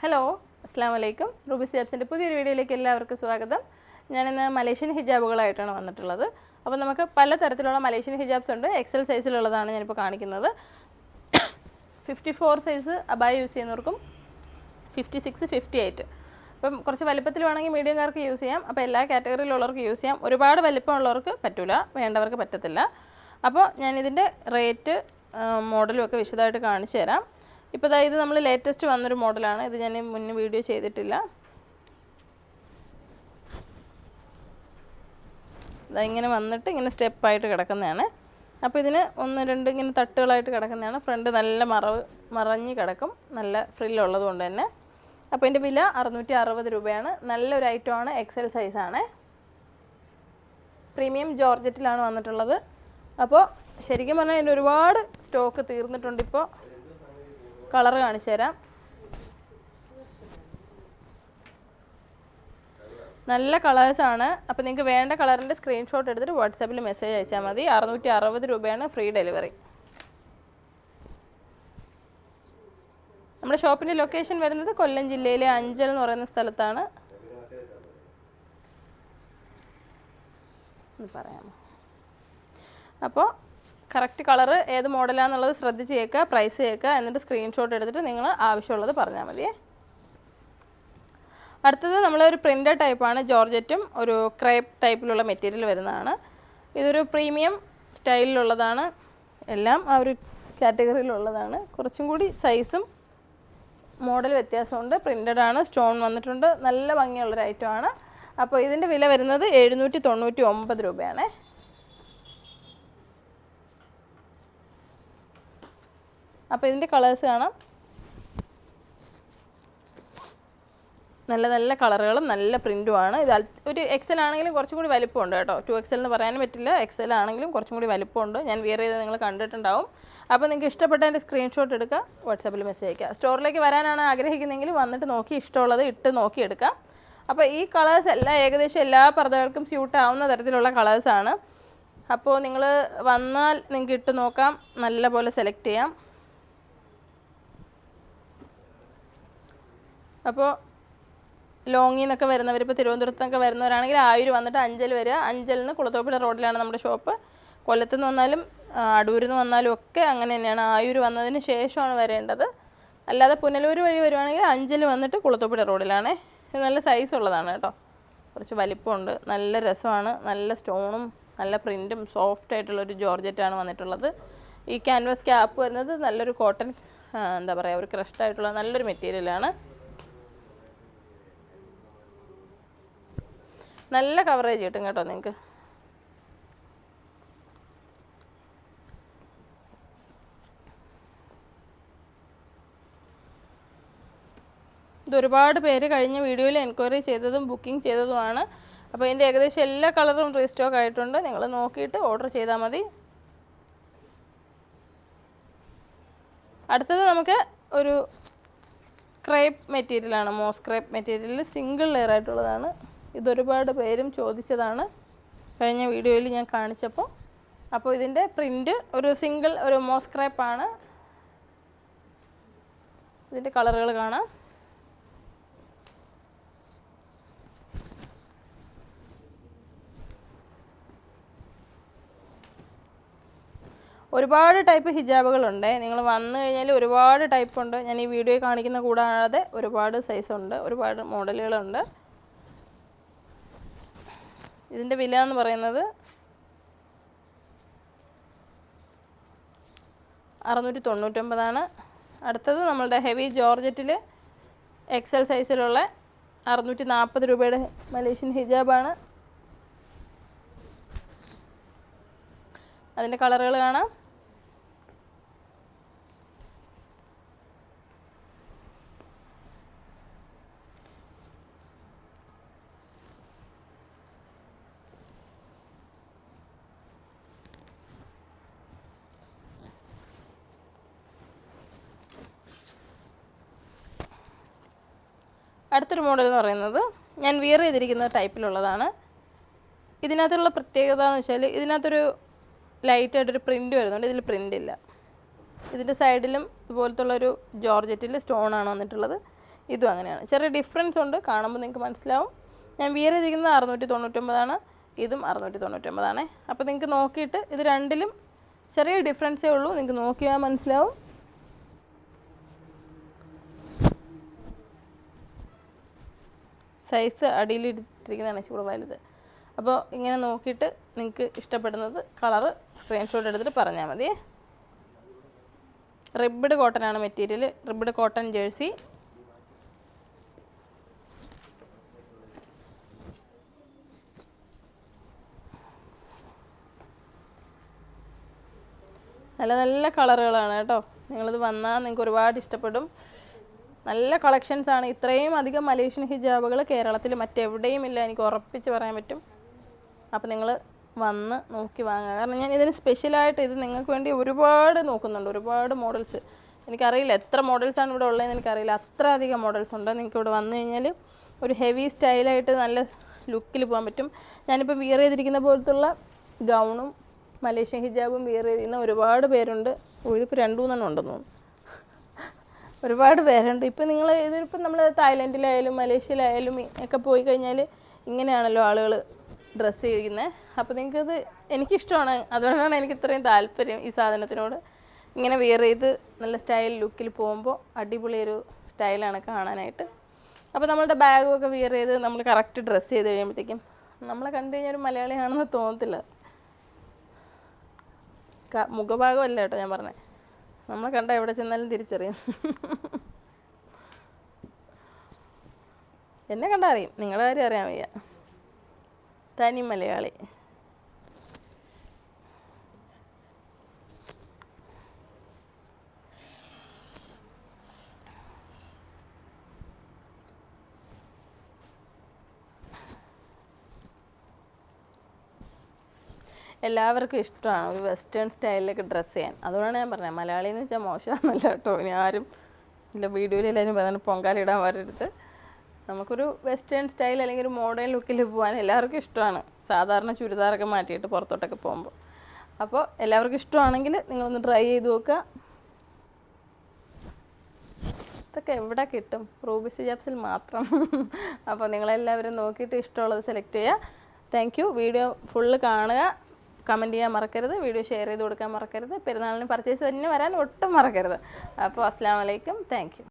Hello അസ്സാം വലൈക്കും Ruby സിയാബ്സിന്റെ പുതിയൊരു വീഡിയോയിലേക്ക് എല്ലാവർക്കും സ്വാഗതം. ഞാനിന്ന് മലേഷ്യൻ ഹിജാബുകളായിട്ടാണ് വന്നിട്ടുള്ളത്. അപ്പോൾ നമുക്ക് പല തരത്തിലുള്ള മലേഷ്യൻ ഹിജാബ്സ് ഉണ്ട്. എക്സൽ സൈസിലുള്ളതാണ് ഞാനിപ്പോൾ കാണിക്കുന്നത്. ഫിഫ്റ്റി ഫോർ സൈസ് അബായ യൂസ് ചെയ്യുന്നവർക്കും ഫിഫ്റ്റി സിക്സ് ഫിഫ്റ്റി എയ്റ്റ് അപ്പം കുറച്ച് വലിപ്പത്തിൽ വേണമെങ്കിൽ മീഡിയംകാർക്ക് യൂസ് ചെയ്യാം. അപ്പോൾ എല്ലാ കാറ്റഗറിയിലുള്ളവർക്ക് യൂസ് ചെയ്യാം. ഒരുപാട് വലിപ്പമുള്ളവർക്ക് പറ്റില്ല വേണ്ടവർക്ക് പറ്റത്തില്ല. അപ്പോൾ ഞാനിതിന്റെ റേറ്റ് മോഡലും ഒക്കെ വിശദമായിട്ട് കാണിച്ചു തരാം ഇപ്പോൾ ഇതാ ഇത് നമ്മൾ ലേറ്റസ്റ്റ് വന്നൊരു മോഡലാണ്. ഇത് ഞാൻ മുന്നേ വീഡിയോ ചെയ്തിട്ടില്ല. ഇതാ ഇങ്ങനെ വന്നിട്ട് ഇങ്ങനെ സ്റ്റെപ്പായിട്ട് കിടക്കുന്നതാണ്. അപ്പോൾ ഇതിന് ഒന്ന് രണ്ട് ഇങ്ങനെ തട്ടുകളായിട്ട് കിടക്കുന്നതാണ്. ഫ്രണ്ട് നല്ല മറവ് മറഞ്ഞ് കിടക്കും. നല്ല ഫ്രില്ലുള്ളത് കൊണ്ട് തന്നെ. അപ്പോൾ ഇതിന്റെ വില അറുന്നൂറ്റി അറുപത് രൂപയാണ്. നല്ലൊരു ഐറ്റമാണ് എക്സൽ സൈസാണ് പ്രീമിയം ജോർജറ്റിലാണ് വന്നിട്ടുള്ളത്. അപ്പോൾ ശരിക്കും പറഞ്ഞാൽ ഇതിന്റെ ഒരുപാട് സ്റ്റോക്ക് തീർന്നിട്ടുണ്ട് ഇപ്പോൾ കളർ കാണിച്ചു തരാം. നല്ല ആണ്. അപ്പോൾ നിങ്ങൾക്ക് വേണ്ട കളറിന്റെ സ്ക്രീൻഷോട്ട് എടുത്തിട്ട് വാട്സാപ്പിൽ മെസ്സേജ് അയച്ചാൽ മതി. അറുന്നൂറ്റി അറുപത് രൂപയാണ് ഫ്രീ ഡെലിവറി. നമ്മുടെ ഷോപ്പിന്റെ ലൊക്കേഷൻ വരുന്നത് കൊല്ലം ജില്ലയിലെ അഞ്ചൽ എന്ന് പറയുന്ന സ്ഥലത്താണ്. പറയാമോ? അപ്പോൾ കറക്റ്റ് കളറ് ഏത് മോഡലാണെന്നുള്ളത് ശ്രദ്ധിച്ച് കേൾക്കുക പ്രൈസ് കേൾക്കുക എന്നിട്ട് സ്ക്രീൻഷോട്ട് എടുത്തിട്ട് നിങ്ങൾ ആവശ്യമുള്ളത് പറഞ്ഞാൽ മതിയേ അടുത്തത് നമ്മളൊരു പ്രിന്റർ ടൈപ്പാണ് ജോർജറ്റും ഒരു ക്രേപ്പ് ടൈപ്പിലുള്ള മെറ്റീരിയൽ വരുന്നതാണ്. ഇതൊരു പ്രീമിയം സ്റ്റൈലിലുള്ളതാണ് എല്ലാം ആ ഒരു കാറ്റഗറിയിലുള്ളതാണ് കുറച്ചും കൂടി സൈസും മോഡൽ വ്യത്യാസമുണ്ട്. പ്രിന്റഡ് ആണ് സ്റ്റോൺ വന്നിട്ടുണ്ട്. നല്ല ഭംഗിയുള്ളൊരു ഐറ്റമാണ് അപ്പോൾ ഇതിന്റെ വില വരുന്നത് എഴുന്നൂറ്റി തൊണ്ണൂറ്റി ഒമ്പത് രൂപയാണേ. അപ്പോൾ ഇതിന്റെ കളേഴ്സ് കാണാം. നല്ല നല്ല കളറുകളും നല്ല പ്രിന്റുമാണ് ഇത് ഒരു എക്സൽ ആണെങ്കിലും കുറച്ചും കൂടി വലിപ്പമുണ്ട് കേട്ടോ. ടു എക്സൽ എന്ന് പറയാനും പറ്റില്ല. എക്സൽ ആണെങ്കിലും കുറച്ചും കൂടി വലിപ്പമുണ്ട്. ഞാൻ വിയർ ചെയ്ത് നിങ്ങൾ കണ്ടിട്ടുണ്ടാവും. അപ്പോൾ നിങ്ങൾക്ക് ഇഷ്ടപ്പെട്ടതിന്റെ സ്ക്രീൻഷോട്ട് എടുക്കുക വാട്സാപ്പിൽ മെസ്സേജ് അയക്കുക സ്റ്റോറിലേക്ക് വരാനാണ് ആഗ്രഹിക്കുന്നതെങ്കിൽ വന്നിട്ട് നോക്കി ഇഷ്ടമുള്ളത് ഇട്ട് നോക്കിയെടുക്കാം അപ്പോൾ ഈ കളേഴ്സ് എല്ലാം ഏകദേശം എല്ലാ പർദ്ദകൾക്കും സ്യൂട്ട് ആവുന്ന തരത്തിലുള്ള കളേഴ്സാണ് അപ്പോൾ നിങ്ങൾ വന്നാൽ നിങ്ങൾക്ക് ഇട്ട് നോക്കാം. നല്ല പോലെ സെലക്ട് ചെയ്യാം. അപ്പോൾ ലോങ്ങിൽ നിന്നൊക്കെ വരുന്നവർ ഇപ്പോൾ തിരുവനന്തപുരത്ത് നിന്നൊക്കെ വരുന്നവരാണെങ്കിൽ ആയൂർ വന്നിട്ട് അഞ്ചൽ വരിക അഞ്ചലിൽ നിന്ന് കുളത്തോപ്പിട റോഡിലാണ് നമ്മുടെ ഷോപ്പ്. കൊല്ലത്ത് നിന്ന് വന്നാലും അടൂരിൽ നിന്ന് വന്നാലും ഒക്കെ അങ്ങനെ തന്നെയാണ്. ആയൂർ വന്നതിന് ശേഷമാണ് വരേണ്ടത്. അല്ലാതെ പുനലൂർ വഴി വരുവാണെങ്കിൽ അഞ്ചൽ വന്നിട്ട് കുളത്തോപ്പിട റോഡിലാണ്. ഇത് നല്ല സൈസ് ഉള്ളതാണ് കേട്ടോ. കുറച്ച് വലിപ്പമുണ്ട്. നല്ല രസമാണ്. നല്ല സ്റ്റോണും നല്ല പ്രിന്റും സോഫ്റ്റ് ആയിട്ടുള്ളൊരു ജോർജറ്റാണ് വന്നിട്ടുള്ളത്. ഈ ക്യാൻവാസ് ക്യാപ്പ് വരുന്നത് നല്ലൊരു കോട്ടൺ എന്താ പറയുക ഒരു ക്രഷ്ഡ് ആയിട്ടുള്ള നല്ലൊരു മെറ്റീരിയലാണ് നല്ല കവറേജ് കിട്ടും കേട്ടോ നിങ്ങൾക്ക് ഇതൊരുപാട് പേര് കഴിഞ്ഞ വീഡിയോയിൽ എൻക്വയറി ചെയ്തതും ബുക്കിംഗ് ചെയ്തതുമാണ്. അപ്പോൾ ഇതിന്റെ ഏകദേശം എല്ലാ കളറും റീസ്റ്റോക്ക് ആയിട്ടുണ്ട്. നിങ്ങൾ നോക്കിയിട്ട് ഓർഡർ ചെയ്താൽ മതി. അടുത്തത് നമുക്ക് ഒരു ക്രേപ്പ് മെറ്റീരിയലാണ് moss crepe material single layer ആയിട്ടുള്ളതാണ്. ഇതൊരുപാട് പേരും ചോദിച്ചതാണ് കഴിഞ്ഞ വീഡിയോയിൽ ഞാൻ കാണിച്ചപ്പോൾ. അപ്പോൾ ഇതിന്റെ പ്രിന്റ് ഒരു സിംഗിൾ ഒരു മോസ്ക്രാപ്പാണ്. ഇതിന്റെ കളറുകൾ കാണാം. ഒരുപാട് ടൈപ്പ് ഹിജാബുകളുണ്ട്. നിങ്ങൾ വന്നു കഴിഞ്ഞാൽ ഒരുപാട് ടൈപ്പ് ഉണ്ട്. ഞാൻ ഈ വീഡിയോ കാണിക്കുന്ന കൂടാതെ ഒരുപാട് സൈസുണ്ട്. ഒരുപാട് മോഡലുകളുണ്ട്. ഇതിന്റെ വില എന്ന് പറയുന്നത് അറുന്നൂറ്റി തൊണ്ണൂറ്റൊമ്പതാണ് അടുത്തത് നമ്മളുടെ ഹെവി ജോർജറ്റിൽ എക്സൽ സൈസിലുള്ള അറുന്നൂറ്റി നാൽപ്പത് രൂപയുടെ മലേഷ്യൻ ഹിജാബാണ്. അതിന്റെ കളറുകൾ കാണാം. അടുത്തൊരു മോഡൽ എന്ന് പറയുന്നത് ഞാൻ വിയർ ചെയ്തിരിക്കുന്ന ടൈപ്പിലുള്ളതാണ് ഇതിനകത്തുള്ള പ്രത്യേകത എന്ന് വെച്ചാൽ ഇതിനകത്തൊരു ലൈറ്റായിട്ടൊരു പ്രിന്റ് വരുന്നുണ്ട്. ഇതിൽ പ്രിന്റ് ഇല്ല. ഇതിന്റെ സൈഡിലും ഇതുപോലത്തുള്ളൊരു ജോർജറ്റിൽ സ്റ്റോണാണ് വന്നിട്ടുള്ളത്. ഇതും അങ്ങനെയാണ്. ചെറിയ ഡിഫറൻസ് ഉണ്ട്. കാണുമ്പോൾ നിങ്ങൾക്ക് മനസ്സിലാവും. ഞാൻ വിയർ ചെയ്തിരിക്കുന്നത് അറുന്നൂറ്റി തൊണ്ണൂറ്റൊമ്പതാണ് ഇതും അറുന്നൂറ്റി തൊണ്ണൂറ്റൊമ്പതാണ് അപ്പോൾ നിങ്ങൾക്ക് നോക്കിയിട്ട് ഇത് രണ്ടിലും ചെറിയ ഡിഫറൻസേ ഉള്ളൂ. നിങ്ങൾക്ക് നോക്കിയാൽ മനസ്സിലാവും. സൈസ് അടിയിലിട്ടിരിക്കുന്നതാണ് ഇച്ചിരി കൂടെ വലുത്. അപ്പോൾ ഇങ്ങനെ നോക്കിയിട്ട് നിങ്ങൾക്ക് ഇഷ്ടപ്പെടുന്നത് കളറ് സ്ക്രീൻഷോട്ട് എടുത്തിട്ട് പറഞ്ഞാൽ മതി. റിബ്ഡ് കോട്ടൺ ആണ് മെറ്റീരിയൽ റിബ്ഡ് കോട്ടൺ ജേഴ്സി നല്ല നല്ല കളറുകളാണ് കേട്ടോ. നിങ്ങളിത് വന്നാൽ നിങ്ങൾക്ക് ഒരുപാട് ഇഷ്ടപ്പെടും. നല്ല കളക്ഷൻസ് ആണ്. ഇത്രയും അധികം മലേഷ്യൻ ഹിജാബുകൾ കേരളത്തിൽ മറ്റെവിടെയും ഇല്ല. എനിക്ക് ഉറപ്പിച്ച് പറയാൻ പറ്റും. അപ്പോൾ നിങ്ങൾ വന്ന് നോക്കി വാങ്ങുക. കാരണം ഞാൻ ഇതിന് സ്പെഷ്യലായിട്ട് ഇത് നിങ്ങൾക്ക് വേണ്ടി ഒരുപാട് നോക്കുന്നുണ്ട്. ഒരുപാട് മോഡൽസ് എനിക്കറിയില്ല എത്ര മോഡൽസാണ് ഇവിടെ ഉള്ളതെന്ന് എനിക്കറിയില്ല. അത്ര അധികം മോഡൽസ് ഉണ്ട്. നിങ്ങൾക്ക് ഇവിടെ വന്നു കഴിഞ്ഞാൽ ഒരു ഹെവി സ്റ്റൈലായിട്ട് നല്ല ലുക്കിൽ പോകാൻ പറ്റും. ഞാനിപ്പോൾ വിയർ ചെയ്തിരിക്കുന്ന പോലത്തുള്ള ഗൗണും മലേഷ്യൻ ഹിജാബും വിയർ ചെയ്തിരുന്ന ഒരുപാട് പേരുണ്ട്. ഇതിപ്പോൾ രണ്ടു മൂന്നെണ്ണം ഉണ്ടെന്ന് തോന്നുന്നു. ഒരുപാട് പേരുണ്ട്. ഇപ്പം നിങ്ങൾ ഇതിപ്പം നമ്മൾ തായ്ലൻഡിലായാലും മലേഷ്യയിലായാലും ഒക്കെ പോയി കഴിഞ്ഞാൽ ഇങ്ങനെയാണല്ലോ ആളുകൾ ഡ്രസ്സ് ചെയ്യുന്നത് അപ്പോൾ നിങ്ങൾക്കത് എനിക്കിഷ്ടമാണ്. അതുകൊണ്ടാണ് എനിക്ക് ഇത്രയും താല്പര്യം ഈ സാധനത്തിനോട്. ഇങ്ങനെ വെയർ ചെയ്ത് നല്ല സ്റ്റൈൽ ലുക്കിൽ പോകുമ്പോൾ അടിപൊളി ഒരു സ്റ്റൈലാണ് കാണാനായിട്ട്. അപ്പോൾ നമ്മളുടെ ഒക്കെ വിയർ ചെയ്ത് നമ്മൾ കറക്റ്റ് ഡ്രസ്സ് ചെയ്ത് കഴിയുമ്പോഴത്തേക്കും നമ്മളെ കണ്ടു കഴിഞ്ഞാൽ ഒരു മലയാളിയാണെന്ന് തോന്നത്തില്ല. മുഖഭാഗമല്ല കേട്ടോ ഞാൻ പറഞ്ഞത് നമ്മളെ കണ്ട എവിടെ ചെന്നാലും തിരിച്ചറിയും. എന്നെ കണ്ടാൽ അറിയും. നിങ്ങളുടെ കാര്യം അറിയാൻ വയ്യ. തനി മലയാളി. എല്ലാവർക്കും ഇഷ്ടമാണ് ഒരു വെസ്റ്റേൺ സ്റ്റൈലിലൊക്കെ ഡ്രസ്സ് ചെയ്യാൻ. അതുകൊണ്ടാണ് ഞാൻ പറഞ്ഞത്. മലയാളി എന്ന് വെച്ചാൽ മോശമാണല്ല കേട്ടോ ഇനി ആരും ഇല്ല വീഡിയോയിൽ എല്ലാവരും പൊങ്കാല പൊങ്കാലിടാൻ വരരുത്. നമുക്കൊരു വെസ്റ്റേൺ സ്റ്റൈൽ അല്ലെങ്കിൽ ഒരു മോഡേൺ ലുക്കിൽ പോകാൻ എല്ലാവർക്കും ഇഷ്ടമാണ് സാധാരണ ചുരിദാറൊക്കെ മാറ്റിയിട്ട് പുറത്തോട്ടൊക്കെ പോകുമ്പോൾ അപ്പോൾ എല്ലാവർക്കും ഇഷ്ടമാണെങ്കിൽ നിങ്ങളൊന്ന് ട്രൈ ചെയ്ത് നോക്കുക. ഇതൊക്കെ എവിടെ കിട്ടും? റൂബി സിജാപ്സിൽ മാത്രം. അപ്പോൾ നിങ്ങളെല്ലാവരും നോക്കിയിട്ട് ഇഷ്ടമുള്ളത് സെലക്ട് ചെയ്യുക. താങ്ക് യു വീഡിയോ ഫുള്ള് കാണുക. കമന്റ് ചെയ്യാൻ മറക്കരുത് വീഡിയോ ഷെയർ ചെയ്ത് കൊടുക്കാൻ മറക്കരുത്. പെരുന്നാളിന് പർച്ചേസ് തന്നെ വരാൻ ഒട്ടും മറക്കരുത്. അപ്പോൾ അസ്സാം വലൈക്കും താങ്ക്